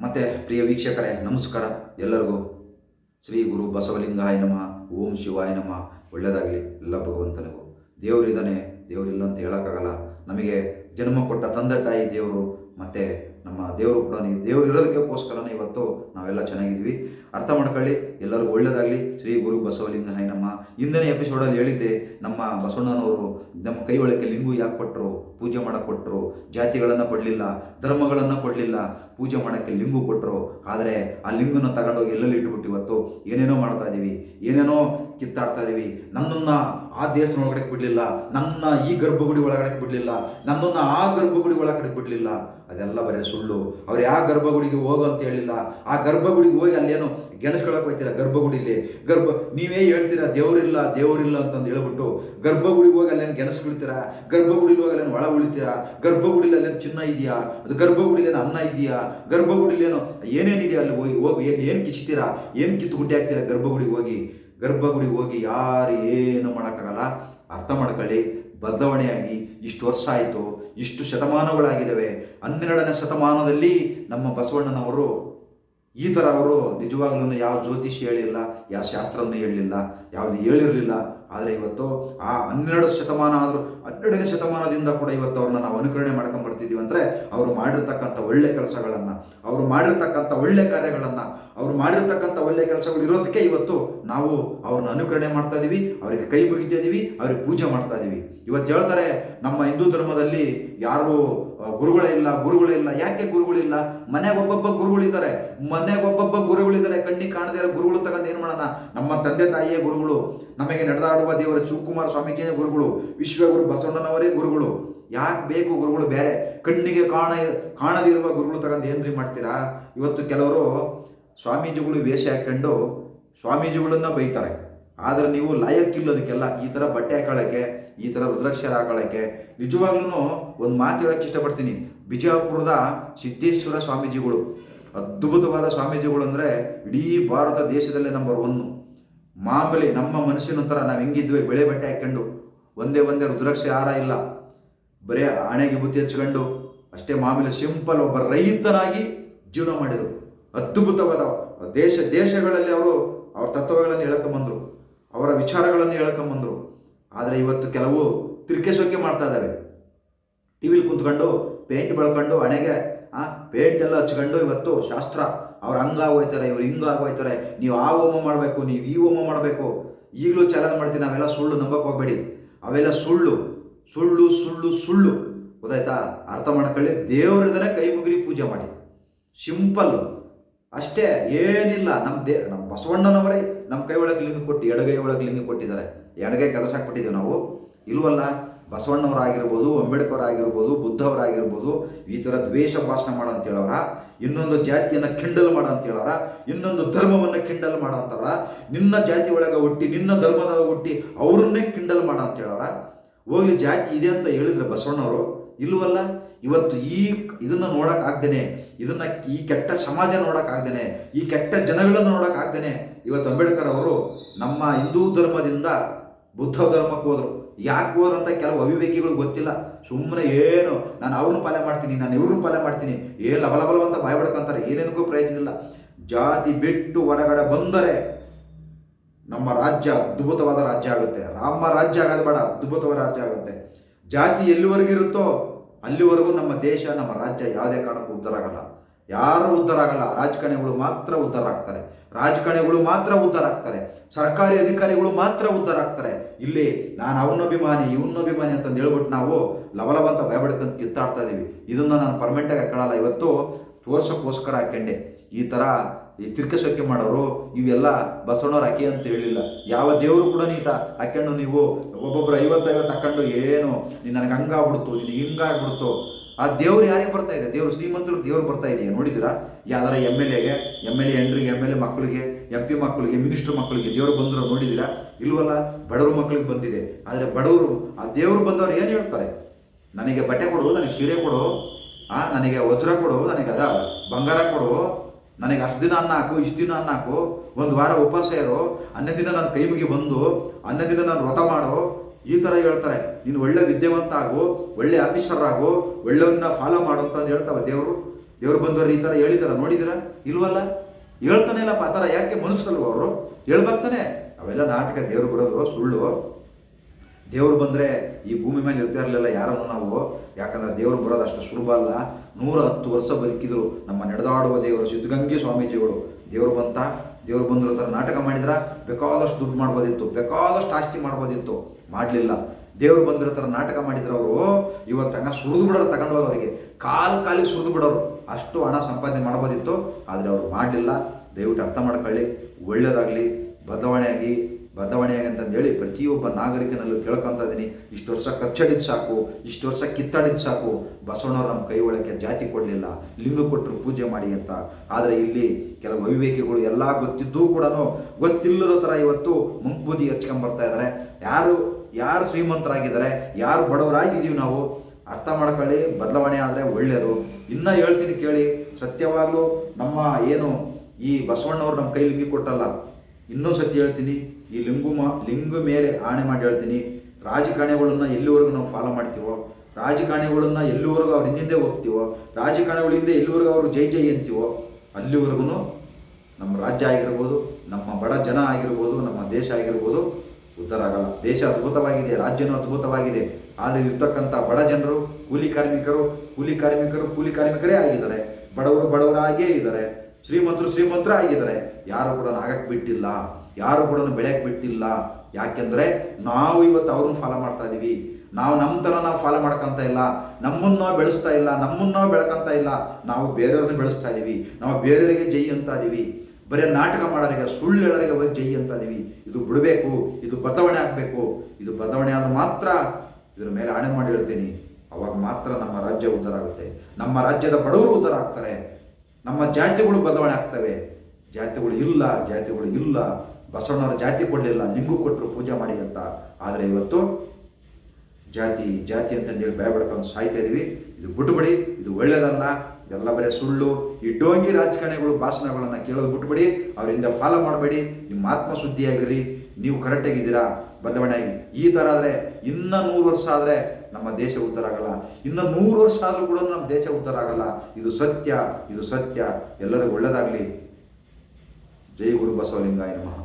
ಮತ್ತು ಪ್ರಿಯ ವೀಕ್ಷಕರೇ, ನಮಸ್ಕಾರ. ಎಲ್ಲರಿಗೂ ಶ್ರೀ ಗುರು ಬಸವಲಿಂಗಾಯ ನಮಃ. ಓಂ ಶಿವಾಯ ನಮಃ. ಒಳ್ಳೆಯದಾಗಲಿ ಎಲ್ಲ ಭಗವಂತನಿಗೂ. ದೇವರಿದ್ದಾನೆ, ದೇವರಿಲ್ಲ ಅಂತ ಹೇಳೋಕ್ಕಾಗಲ್ಲ. ನಮಗೆ ಜನ್ಮ ಕೊಟ್ಟ ತಂದೆ ತಾಯಿ ದೇವರು, ಮತ್ತು ನಮ್ಮ ದೇವರು ಕೂಡ ನೀವು ದೇವರು ಇರೋದಕ್ಕೋಸ್ಕರನೇ ಇವತ್ತು ನಾವೆಲ್ಲ ಚೆನ್ನಾಗಿದ್ವಿ ಅರ್ಥ ಮಾಡ್ಕೊಳ್ಳಿ, ಎಲ್ಲರಿಗೂ ಒಳ್ಳೆಯದಾಗಲಿ ಶ್ರೀ ಗುರು ಬಸವಲಿಂಗಾಯ ನಮ್ಮ ಹಿಂದಿನ ಎಪಿಸೋಡಲ್ಲಿ ಹೇಳಿದ್ದೆ, ನಮ್ಮ ಬಸವಣ್ಣನವರು ನಮ್ಮ ಕೈ ಒಳಕ್ಕೆ ಲಿಂಗು ಯಾಕೆ ಕೊಟ್ಟರು? ಪೂಜೆ ಮಾಡೋಕ್ಕೆ ಕೊಟ್ಟರು ಜಾತಿಗಳನ್ನು ಕೊಡಲಿಲ್ಲ, ಧರ್ಮಗಳನ್ನು ಕೊಡಲಿಲ್ಲ, ಪೂಜೆ ಮಾಡೋಕ್ಕೆ ಲಿಂಗು ಕೊಟ್ಟರು ಆದರೆ ಆ ಲಿಂಗನ ತಗೊಂಡೋಗಿ ಎಲ್ಲೆಲ್ಲಿ ಇಟ್ಬಿಟ್ಟು ಇವತ್ತು ಏನೇನೋ ಮಾಡ್ತಾ ಇದ್ದೀವಿ ಏನೇನೋ ಕಿತ್ತಾಡ್ತಾ ಇದೀವಿ. ನನ್ನನ್ನು ಆ ದೇವಸ್ಥಾನ ಒಳಗಡೆ ಬಿಡಲಿಲ್ಲ. ನನ್ನ ಈ ಗರ್ಭಗುಡಿ ಒಳಗಡೆ ಬಿಡಲಿಲ್ಲ. ನನ್ನನ್ನು ಆ ಗರ್ಭಗುಡಿ ಒಳಗಡೆ ಬಿಡಲಿಲ್ಲ. ಅದೆಲ್ಲ ಬರೀ ಸುಳ್ಳು. ಅವ್ರು ಯಾವ ಗರ್ಭಗುಡಿಗೆ ಹೋಗು ಅಂತ ಹೇಳಿಲ್ಲ. ಆ ಗರ್ಭಗುಡಿಗೆ ಹೋಗಿ ಅಲ್ಲೇನು ಗೆಣಸ್ಕೊಳಕ್ಕೆ ಹೋಗ್ತೀರಾ ಗರ್ಭಗುಡಿಲಿ? ಗರ್ಭ, ನೀವೇ ಹೇಳ್ತೀರಾ ದೇವರಿಲ್ಲ ದೇವರಿಲ್ಲ ಅಂತಂದು ಹೇಳ್ಬಿಟ್ಟು ಗರ್ಭಗುಡಿಗೆ ಹೋಗಿ ಅಲ್ಲೇನು ಗೆಣಸ್ಕೊಳ್ತೀರಾ? ಗರ್ಭಗುಡಿಲಿ ಹೋಗಿ ಅಲ್ಲೇನು ಒಳ ಉಳಿತೀರಾ? ಗರ್ಭಗುಡಿಲಿ ಅಲ್ಲೇನು ಚಿನ್ನ ಇದೆಯಾ? ಅದು ಗರ್ಭಗುಡಿಲಿ ಏನು ಅನ್ನ ಇದೆಯಾ? ಗರ್ಭಗುಡಿಲಿ ಏನೋ ಏನೇನಿದೆಯಾ ಅಲ್ಲಿ ಹೋಗಿ? ಹೋಗಿ ಏನು ಏನು ಕಿಚ್ತೀರಾ ಏನು ಕಿತ್ತು ಗುಡ್ಡೆ ಹಾಕ್ತೀರಾ ಗರ್ಭಗುಡಿಗೆ ಹೋಗಿ? ಗರ್ಭಗುಡಿಗೆ ಹೋಗಿ ಯಾರು ಏನು ಮಾಡೋಕ್ಕಾಗಲ್ಲ, ಅರ್ಥ ಮಾಡ್ಕೊಳ್ಳಿ. ಬದಲಾವಣೆಯಾಗಿ ಇಷ್ಟು ವರ್ಷ ಆಯಿತು, ಇಷ್ಟು ಶತಮಾನಗಳಾಗಿದ್ದಾವೆ. ಹನ್ನೆರಡನೇ ಶತಮಾನದಲ್ಲಿ ನಮ್ಮ ಬಸವಣ್ಣನವರು ಈ ಥರ ಅವರು ನಿಜವಾಗ್ಲೂ ಯಾವ ಜ್ಯೋತಿಷಿ ಹೇಳಿಲ್ಲ, ಯಾವ ಶಾಸ್ತ್ರವನ್ನು ಹೇಳಲಿಲ್ಲ ಯಾವುದು ಹೇಳಿರಲಿಲ್ಲ. ಆದರೆ ಇವತ್ತು ಆ ಹನ್ನೆರಡು ಶತಮಾನ ಆದರೂ, ಹನ್ನೆರಡನೇ ಶತಮಾನದಿಂದ ಕೂಡ ಇವತ್ತು ಅವ್ರನ್ನ ನಾವು ಅನುಕರಣೆ ಮಾಡ್ಕೊಂಡು ಬರ್ತಿದ್ದೀವಿ ಅಂದರೆ ಅವರು ಮಾಡಿರ್ತಕ್ಕಂಥ ಒಳ್ಳೆ ಕೆಲಸಗಳನ್ನು, ಅವರು ಮಾಡಿರ್ತಕ್ಕಂಥ ಒಳ್ಳೆ ಕಾರ್ಯಗಳನ್ನು, ಅವರು ಮಾಡಿರ್ತಕ್ಕಂಥ ಒಳ್ಳೆ ಕೆಲಸಗಳು ಇರೋದಕ್ಕೆ ಇವತ್ತು ನಾವು ಅವ್ರನ್ನ ಅನುಕರಣೆ ಮಾಡ್ತಾ ಇದ್ದೀವಿ ಅವರಿಗೆ ಕೈ ಮುಗಿತಾ ಇದ್ದೀವಿ ಅವ್ರಿಗೆ ಪೂಜೆ ಮಾಡ್ತಾ ಇದ್ದೀವಿ ಇವತ್ತು ಹೇಳ್ತಾರೆ, ನಮ್ಮ ಹಿಂದೂ ಧರ್ಮದಲ್ಲಿ ಯಾರು ಆ, ಗುರುಗಳೇ ಇಲ್ಲ ಗುರುಗಳೇ ಇಲ್ಲ. ಯಾಕೆ ಗುರುಗಳಿಲ್ಲ ಮನೆಗೆ ಒಬ್ಬೊಬ್ಬ ಗುರುಗಳಿದ್ದಾರೆ ಮನೆಗೆ ಒಬ್ಬೊಬ್ಬ ಗುರುಗಳಿದ್ದಾರೆ ಕಣ್ಣಿಗೆ ಕಾಣದೇ ಇರೋ ಗುರುಗಳು ತಗೊಂಡು ಏನು ಮಾಡೋಣ? ನಮ್ಮ ತಂದೆ ತಾಯಿಯೇ ಗುರುಗಳು. ನಮಗೆ ನಡೆದಾಡುವ ದೇವರ ಶಿವಕುಮಾರ ಸ್ವಾಮಿಗೆ ಗುರುಗಳು. ವಿಶ್ವಗುರು ಬಸವಣ್ಣನವರೇ ಗುರುಗಳು. ಯಾಕೆ ಬೇಕು ಗುರುಗಳು ಬೇರೆ? ಕಣ್ಣಿಗೆ ಕಾಣ ಕಾಣದಿರುವ ಗುರುಗಳು ತಗೊಂಡು ಏನ್ರಿ ಮಾಡ್ತೀರಾ? ಇವತ್ತು ಕೆಲವರು ಸ್ವಾಮೀಜಿಗಳು ವೇಷ ಹಾಕೊಂಡು ಸ್ವಾಮೀಜಿಗಳನ್ನ ಬೈತಾರೆ. ಆದರೆ ನೀವು ಲಾಯಕ್ಕಿಲ್ಲದಕ್ಕೆಲ್ಲ ಈ ಥರ ಬಟ್ಟೆ ಹಾಕೊಳ್ಳೋಕ್ಕೆ, ಈ ಥರ ರುದ್ರಾಕ್ಷರ ಹಾಕೊಳ್ಳೋಕ್ಕೆ ನಿಜವಾಗ್ಲೂ ಒಂದು ಮಾತು ಹೇಳಕ್ಕೆ ಇಷ್ಟಪಡ್ತೀನಿ. ಬಿಜಾಪುರದ ಸಿದ್ದೇಶ್ವರ ಸ್ವಾಮೀಜಿಗಳು, ಅದ್ಭುತವಾದ ಸ್ವಾಮೀಜಿಗಳು ಅಂದರೆ ಇಡೀ ಭಾರತ ದೇಶದಲ್ಲೇ ನಂಬರ್ ಒನ್ನು ಮಾಮೂಲಿ ನಮ್ಮ ಮನುಷ್ಯನ ಥರ ನಾವು ಹೆಂಗಿದ್ವಿ, ಬೆಳೆ ಬಟ್ಟೆ ಹಾಕ್ಕೊಂಡು ಒಂದೇ ಒಂದೇ ರುದ್ರಾಕ್ಷ ಹಾರ ಇಲ್ಲ. ಬರೀ ಹಣೆಗೆ ಬುತ್ತಿ ಹಚ್ಕೊಂಡು, ಅಷ್ಟೇ ಮಾಮೂಲಿ ಸಿಂಪಲ್ ಒಬ್ಬ ರೈತನಾಗಿ ಜೀವನ ಮಾಡಿದರು. ಅದ್ಭುತವಾದ ದೇಶ, ದೇಶಗಳಲ್ಲಿ ಅವರು ಅವ್ರ ತತ್ವಗಳನ್ನು ಹೇಳ್ಕೊಂಬಂದರು ಅವರ ವಿಚಾರಗಳನ್ನು ಹೇಳ್ಕೊಂಬಂದರು ಆದರೆ ಇವತ್ತು ಕೆಲವು ತಿರ್ಕೆಸೋಕೆ ಮಾಡ್ತಾ ಇದ್ದಾವೆ ಟಿ ವಿಲಿ ಕುಂತ್ಕೊಂಡು, ಪೇಂಟ್ ಬೆಳ್ಕೊಂಡು, ಹಣೆಗೆ, ಆ, ಪೇಂಟ್ ಎಲ್ಲ ಹಚ್ಕೊಂಡು ಇವತ್ತು ಶಾಸ್ತ್ರ. ಅವ್ರು ಹಂಗಾಗೋಯ್ತಾರೆ ಇವ್ರು ಹಿಂಗಾಗೋಯ್ತಾರೆ ನೀವು ಆ ಹೋಮ ಮಾಡಬೇಕು, ನೀವು ಈ ಹೋಮ ಮಾಡಬೇಕು. ಈಗಲೂ ಚಾಲೆಂಜ್ ಮಾಡ್ತೀನಿ ನಾವೆಲ್ಲ ಸುಳ್ಳು ನಂಬಕ್ಕೆ ಹೋಗ್ಬೇಡಿ. ಅವೆಲ್ಲ ಸುಳ್ಳು ಸುಳ್ಳು ಸುಳ್ಳು ಸುಳ್ಳು. ಗೊತ್ತಾಯ್ತಾ? ಅರ್ಥ ಮಾಡ್ಕೊಳ್ಳಿ ದೇವರಿದ್ರೆ ಕೈ ಮುಗಿರಿ ಪೂಜೆ ಮಾಡಿ. ಸಿಂಪಲ್ ಅಷ್ಟೇ ಏನಿಲ್ಲ. ನಮ್ಮ ದೇ ನಮ್ಮ ಬಸವಣ್ಣನವರೇ ನಮ್ಮ ಕೈ ಒಳಗೆ ಲಿಂಗ ಕೊಟ್ಟು, ಎಡಗೈ ಒಳಗೆ ಲಿಂಗ ಕೊಟ್ಟಿದ್ದಾರೆ. ಎಡಗೈ ಕೆಲಸ ಕೊಟ್ಟಿದ್ದೀವಿ ನಾವು. ಇಲ್ವಲ್ಲ, ಬಸವಣ್ಣವರಾಗಿರ್ಬೋದು ಅಂಬೇಡ್ಕರ್ ಆಗಿರ್ಬೋದು ಬುದ್ಧವರಾಗಿರ್ಬೋದು, ಈ ಥರ ದ್ವೇಷ ಭಾಷಣ ಮಾಡೋ ಅಂತ ಹೇಳೋರ ಇನ್ನೊಂದು ಜಾತಿಯನ್ನು ಕಿಂಡಲ್ ಮಾಡೋ ಅಂತ ಇನ್ನೊಂದು ಧರ್ಮವನ್ನು ಕಿಂಡಲ್ ಮಾಡೋ ಅಂತವ್ರ ನಿನ್ನ ಜಾತಿ ಒಳಗೆ ಹುಟ್ಟಿ, ನಿನ್ನ ಧರ್ಮದಾಗ ಹುಟ್ಟಿ, ಅವ್ರನ್ನೇ ಕಿಂಡಲ್ ಮಾಡೋ ಅಂತ ಹೋಗ್ಲಿ, ಜಾತಿ ಇದೆ ಅಂತ ಹೇಳಿದ್ರೆ ಬಸವಣ್ಣವರು. ಇಲ್ವಲ್ಲ ಇವತ್ತು ಈ ಇದನ್ನ ಆಗ್ದೇನೆ, ಇದನ್ನ ಈ ಕೆಟ್ಟ ಸಮಾಜ ನೋಡಕ್ ಆಗ್ದೇನೆ, ಈ ಕೆಟ್ಟ ಜನಗಳನ್ನು ನೋಡಕ್ ಆಗ್ದೇನೆ. ಇವತ್ತು ಅಂಬೇಡ್ಕರ್ ಅವರು ನಮ್ಮ ಹಿಂದೂ ಧರ್ಮದಿಂದ ಬುದ್ಧ ಧರ್ಮಕ್ಕೆ ಹೋದ್ರು. ಯಾಕೆ ಅಂತ ಕೆಲವು ಅವಿವೇಕಿಗಳು ಗೊತ್ತಿಲ್ಲ. ಸುಮ್ಮನೆ ಏನು, ನಾನು ಅವ್ರನ್ನ ಪಾಲೆ ಮಾಡ್ತೀನಿ, ನಾನು ಇವ್ರನ್ನ ಪಾಲನೆ ಮಾಡ್ತೀನಿ. ಏ ಲಬಲಬಲ ಅಂತ ಬಾಯ್ ಬಿಡ್ಕಂತಾರೆ. ಏನೇನಕ್ಕೂ ಪ್ರಯತ್ನ ಇಲ್ಲ. ಜಾತಿ ಬಿಟ್ಟು ಹೊರಗಡೆ ಬಂದರೆ ನಮ್ಮ ರಾಜ್ಯ ಅದ್ಭುತವಾದ ರಾಜ್ಯ ಆಗುತ್ತೆ. ರಾಮ ರಾಜ್ಯ ಆಗೋದು ಬೇಡ, ಅದ್ಭುತವಾದ ರಾಜ್ಯ ಆಗುತ್ತೆ. ಜಾತಿ ಎಲ್ಲಿವರೆಗೂ ಇರುತ್ತೋ ಅಲ್ಲಿವರೆಗೂ ನಮ್ಮ ದೇಶ, ನಮ್ಮ ರಾಜ್ಯ ಯಾವುದೇ ಕಾರಣಕ್ಕೂ ಉದ್ಧಾರ ಆಗಲ್ಲ. ಯಾರು ಉದ್ಧಾರ ಆಗಲ್ಲ? ರಾಜಕಾರಣಿಗಳು ಮಾತ್ರ ಉದ್ಧಾರ ಆಗ್ತಾರೆ. ರಾಜಕಾರಣಿಗಳು ಮಾತ್ರ ಉದ್ಧಾರ ಆಗ್ತಾರೆ. ಸರ್ಕಾರಿ ಅಧಿಕಾರಿಗಳು ಮಾತ್ರ ಉದ್ಧಾರ ಆಗ್ತಾರೆ. ಇಲ್ಲಿ ನಾನು ಅವನಭಿಮಾನಿ ಅಭಿಮಾನಿ ಅಂತಂದು ಹೇಳ್ಬಿಟ್ಟು ನಾವು ಲವಲವಂತ ಅಂತ ಕಿತ್ತಾಡ್ತಾ ಇದ್ದೀವಿ ಇದನ್ನು ನಾನು ಪರ್ಮನೆಂಟಾಗಿ ಹಾಕೊಳ್ಳಲ್ಲ ಇವತ್ತು ತೋರ್ಸೋಕ್ಕೋಸ್ಕರ ಹಾಕೊಂಡೆ ಈ ಥರ ಈ ತಿರ್ಕಸಕ್ಕೆ ಮಾಡೋರು ಇವೆಲ್ಲ ಬಸವಣ್ಣವ್ರು ಅಕ್ಕಿ ಅಂತ ಹೇಳಿಲ್ಲ. ಯಾವ ದೇವರು ಕೂಡ ನೀತ ಹಾಕೊಂಡು ನೀವು ಒಬ್ಬೊಬ್ರು ಐವತ್ತು ಐವತ್ತು ಹಾಕೊಂಡು ಏನು, ನೀನು ನನಗೆ ಹಂಗಾಗ್ಬಿಡ್ತು, ನಿನಗೆ ಹಿಂಗಾಗ್ಬಿಡ್ತು. ಆ ದೇವ್ರು ಯಾರಿಗೆ ಬರ್ತಾ ಇದೆ? ದೇವ್ರು ಶ್ರೀಮಂತರು ದೇವ್ರು ಬರ್ತಾ ಇದೆಯಾ? ನೋಡಿದಿರಾ ಯಾವ್ದಾರ ಎಂ ಎಲ್ ಎಗೆ, ಎಂ ಎಲ್ ಎ ಹೆಂಡ್ರಿಗೆ, ಎಂ ಎಲ್ ಎ ಮಕ್ಕಳಿಗೆ ಎಂ ಪಿ ಮಕ್ಕಳಿಗೆ ಮಿನಿಸ್ಟರ್ ಮಕ್ಕಳಿಗೆ ದೇವ್ರು ಬಂದರು ನೋಡಿದಿರಾ ಇಲ್ವಲ್ಲ, ಬಡವ್ರ ಮಕ್ಕಳಿಗೆ ಬಂದಿದೆ. ಆದರೆ ಬಡವರು, ಆ ದೇವ್ರು ಬಂದವರು ಏನು ಹೇಳ್ತಾರೆ? ನನಗೆ ಬಟ್ಟೆ ಕೊಡು, ನನಗೆ ಸೀರೆ ಕೊಡು, ಆ, ನನಗೆ ವಜ್ರ ಕೊಡು, ನನಗೆ ಅದ, ಬಂಗಾರ ಕೊಡು ನನಗೆ ಅಷ್ಟು ದಿನ ಅನ್ನ ಹಾಕು, ಇಷ್ಟು ದಿನ ಅನ್ನ ಹಾಕು, ಒಂದು ವಾರ ಉಪವಾಸ ಇರು, ಹನ್ನೊಂದು ದಿನ ನನ್ನ ಕೈ ಮುಗಿ ಬಂದು, ಹನ್ನೊಂದು ದಿನ ನಾನು ವ್ರತ ಮಾಡು. ಈ ಥರ ಹೇಳ್ತಾರೆ. ನೀನು ಒಳ್ಳೆ ವಿದ್ಯಾವಂತ ಆಗು ಒಳ್ಳೆ ಆಫೀಸರ್ ಆಗು ಒಳ್ಳೆಯವನ್ನ ಫಾಲೋ ಮಾಡು ಅಂತ ಹೇಳ್ತಾವೆ ದೇವರು. ದೇವ್ರು ಬಂದವರು ಈ ಥರ ಹೇಳಿದಾರ, ನೋಡಿದಿರ? ಇಲ್ವಲ್ಲ? ಹೇಳ್ತಾನೆ ಇಲ್ಲಪ್ಪ, ಆ ಥರ ಯಾಕೆ ಮನಸ್ಸಲ್ವ ಅವರು? ಹೇಳ್ಬೇಕಾನೆ ಅವೆಲ್ಲ ನಾಟಕ ದೇವ್ರು ಬರೋದು, ಸುಳ್ಳು. ದೇವ್ರು ಬಂದರೆ ಈ ಭೂಮಿ ಮೇಲೆ ಇರ್ತಾ ಇರಲಿಲ್ಲ ಯಾರನ್ನು ನಾವು? ಯಾಕಂದ್ರೆ ದೇವರು ಬರೋದು ಅಷ್ಟು ಸುಲಭ ಅಲ್ಲ. ನೂರ ಹತ್ತು ವರ್ಷ ಬದುಕಿದ್ರು ನಮ್ಮ ನಡೆದಾಡುವ ದೇವರು ಸಿದ್ಧಗಂಗೆ ಸ್ವಾಮೀಜಿಗಳು. ದೇವರು ಬಂತ? ದೇವರು ಬಂದಿರೋ ಥರ ನಾಟಕ ಮಾಡಿದ್ರ? ಬೇಕಾದಷ್ಟು ದುಡ್ಡು ಮಾಡ್ಬೋದಿತ್ತು. ಬೇಕಾದಷ್ಟು ಆಸ್ತಿ ಮಾಡ್ಬೋದಿತ್ತು. ಮಾಡಲಿಲ್ಲ. ದೇವರು ಬಂದಿರೋ ಥರ ನಾಟಕ ಮಾಡಿದ್ರು ಅವರು, ಇವತ್ತು ಹಂಗ ಸುರಿದು ಬಿಡೋರು ತಗೊಂಡೋಗಿ ಅವರಿಗೆ. ಕಾಲು ಕಾಲಿಗೆ ಸುರಿದು ಬಿಡೋರು. ಅಷ್ಟು ಹಣ ಸಂಪಾದನೆ ಮಾಡ್ಬೋದಿತ್ತು. ಆದರೆ ಅವರು ಮಾಡಲಿಲ್ಲ. ದಯವಿಟ್ಟು ಅರ್ಥ ಮಾಡ್ಕೊಳ್ಳಿ. ಒಳ್ಳೇದಾಗಲಿ. ಬದಲಾವಣೆಯಾಗಿ ಬದಲಾವಣೆಯಾಗಿ ಅಂತಂದೇಳಿ ಪ್ರತಿಯೊಬ್ಬ ನಾಗರಿಕನಲ್ಲೂ ಕೇಳ್ಕೊತ ಇದ್ದೀನಿ ಇಷ್ಟು ವರ್ಷ ಕಚ್ಚಡಿದ್ ಸಾಕು, ಇಷ್ಟು ವರ್ಷ ಕಿತ್ತಾಡಿದ್ದು ಸಾಕು, ಬಸವಣ್ಣವ್ರು ನಮ್ಮ ಕೈ ಒಳಕ್ಕೆ ಜಾತಿ ಕೊಡಲಿಲ್ಲ, ಲಿಂಗ ಕೊಟ್ಟರು ಪೂಜೆ ಮಾಡಿ ಅಂತ. ಆದರೆ ಇಲ್ಲಿ ಕೆಲವು ಅವಿವೇಕಿಗಳು ಎಲ್ಲ ಗೊತ್ತಿದ್ದೂ ಕೂಡ ಗೊತ್ತಿಲ್ಲದ ಥರ ಇವತ್ತು ಮುಂಕ್ಬೂದಿ ಹಚ್ಕೊಂಬರ್ತಾ ಇದ್ದಾರೆ ಯಾರು ಯಾರು ಶ್ರೀಮಂತರಾಗಿದ್ದಾರೆ, ಯಾರು ಬಡವರಾಗಿದ್ದೀವಿ ನಾವು, ಅರ್ಥ ಮಾಡ್ಕೊಳ್ಳಿ, ಬದಲಾವಣೆ ಆದರೆ ಒಳ್ಳೆಯದು ಇನ್ನೂ ಹೇಳ್ತೀನಿ ಕೇಳಿ, ಸತ್ಯವಾಗಲೂ ನಮ್ಮ ಏನು ಈ ಬಸವಣ್ಣವ್ರು ನಮ್ಮ ಕೈ ಲಿಂಗಿ ಕೊಟ್ಟಲ್ಲ ಇನ್ನೊಂದು ಸತಿ ಹೇಳ್ತೀನಿ ಈ ಲಿಂಗು ಮ ಲಿಂಗು ಮೇಲೆ ಆಣೆ ಮಾಡಿ ಹೇಳ್ತೀನಿ. ರಾಜಕಾರಣಿಗಳನ್ನ ಎಲ್ಲಿವರೆಗೂ ನಾವು ಫಾಲೋ ಮಾಡ್ತೀವೋ? ರಾಜಕಾರಣಿಗಳನ್ನ ಎಲ್ಲಿವರೆಗೂ ಅವ್ರ ಹಿಂದೆ ಹೋಗ್ತೀವೋ? ರಾಜಕಾರಣಿಗಳಿಂದ ಎಲ್ಲಿವರೆಗೂ ಅವರು ಜೈ ಜೈ ಅಂತೀವೋ? ಅಲ್ಲಿವರೆಗೂ ನಮ್ಮ ರಾಜ್ಯ ಆಗಿರ್ಬೋದು, ನಮ್ಮ ಬಡ ಜನ ಆಗಿರ್ಬೋದು, ನಮ್ಮ ದೇಶ ಆಗಿರ್ಬೋದು ಉದ್ಧಾರ ಆಗಲ್ಲ. ದೇಶ ಅದ್ಭುತವಾಗಿದೆ, ರಾಜ್ಯನೂ ಅದ್ಭುತವಾಗಿದೆ. ಆದರೆ ಇರ್ತಕ್ಕಂಥ ಬಡ ಜನರು, ಕೂಲಿ ಕಾರ್ಮಿಕರು ಕೂಲಿ ಕಾರ್ಮಿಕರು ಕೂಲಿ ಕಾರ್ಮಿಕರೇ ಆಗಿದ್ದಾರೆ. ಬಡವರು ಬಡವರಾಗೇ ಇದ್ದಾರೆ. ಶ್ರೀಮಂತರು ಶ್ರೀಮಂತರೇ ಆಗಿದ್ದಾರೆ ಯಾರು ಕೂಡ ಆಗಕ್ಕೆ ಬಿಟ್ಟಿಲ್ಲ. ಯಾರು ಕೂಡ ಬೆಳೆಯಕ್ಕೆ ಬಿಟ್ಟಿಲ್ಲ. ಯಾಕೆಂದ್ರೆ ನಾವು ಇವತ್ತು ಅವ್ರನ್ನ ಫಾಲೋ ಮಾಡ್ತಾ ಇದ್ದೀವಿ ನಾವು ನಮ್ಮ ಥರ ನಾವು ಫಾಲೋ ಮಾಡ್ಕೊಂತ ಇಲ್ಲ. ನಮ್ಮನ್ನು ನಾವು ಬೆಳೆಸ್ತಾ ಇಲ್ಲ. ನಮ್ಮನ್ನ ನಾವು ಬೆಳ್ಕೊಂತ ಇಲ್ಲ. ನಾವು ಬೇರೆಯವ್ರನ್ನ ಬೆಳೆಸ್ತಾ ಇದ್ದೀವಿ ನಾವು ಬೇರೆಯವರಿಗೆ ಜೈ ಅಂತ ಇದೀವಿ. ಬರೀ ನಾಟಕ ಮಾಡೋರಿಗೆ, ಸುಳ್ಳು ಹೇಳೋರಿಗೆ ಹೋಗಿ ಜೈ ಅಂತ ಇದೀವಿ. ಇದು ಬಿಡಬೇಕು. ಇದು ಬದಲಾವಣೆ ಆಗಬೇಕು. ಇದು ಬದಲಾವಣೆ ಆದ ಮಾತ್ರ ಇದ್ರ ಮೇಲೆ ಆಣೆ ಮಾಡಿ ಹೇಳ್ತೀನಿ. ಅವಾಗ ಮಾತ್ರ ನಮ್ಮ ರಾಜ್ಯ ಉದ್ಧಾರ ಆಗುತ್ತೆ. ನಮ್ಮ ರಾಜ್ಯದ ಬಡವರು ಉದ್ಧಾರ ಆಗ್ತಾರೆ. ನಮ್ಮ ಜಾತಿಗಳು ಬದಲಾವಣೆ ಆಗ್ತವೆ. ಜಾತಿಗಳು ಇಲ್ಲ. ಜಾತಿಗಳು ಇಲ್ಲ. ಬಸವಣ್ಣವರ ಜಾತಿ ಕೊಡಲಿಲ್ಲ, ನಿಮಗೂ ಕೊಟ್ಟರು ಪೂಜೆ ಮಾಡಿ ಅಂತ. ಆದರೆ ಇವತ್ತು ಜಾತಿ ಜಾತಿ ಅಂತಂದೇಳಿ ಹೇಳಿ ಬಡ್ಕೊಂಡು ಸಾಯ್ತಾ ಇದೀವಿ. ಇದು ಬಿಟ್ಬಿಡಿ, ಇದು ಒಳ್ಳೇದಲ್ಲ. ಇದೆಲ್ಲ ಬರೀ ಸುಳ್ಳು. ಈ ಡೋಂಗಿ ರಾಜಕಾರಣಿಗಳು ಭಾಷಣಗಳನ್ನು ಕೇಳೋದು ಬಿಟ್ಬಿಡಿ. ಅವರಿಂದ ಫಾಲೋ ಮಾಡಬೇಡಿ. ನಿಮ್ಮ ಆತ್ಮಶುದ್ಧಿಯಾಗಿರಿ. ನೀವು ಕರೆಕ್ಟಾಗಿದ್ದೀರಾ ಬದಲಾವಣೆ ಈ ಥರ ಆದರೆ ಇನ್ನೂ ನೂರು ವರ್ಷ ಆದರೆ ನಮ್ಮ ದೇಶ ಉದ್ಧಾರ ಆಗಲ್ಲ. ಇನ್ನು ನೂರು ವರ್ಷ ಆದರೂ ಕೂಡ ನಮ್ಮ ದೇಶ ಉದ್ಧಾರ ಆಗಲ್ಲ. ಇದು ಸತ್ಯ ಇದು ಸತ್ಯ. ಎಲ್ಲರಿಗೂ ಒಳ್ಳೆಯದಾಗಲಿ ಜೈ ಗುರು ಬಸವಲಿಂಗಾಯ ನಮಃ.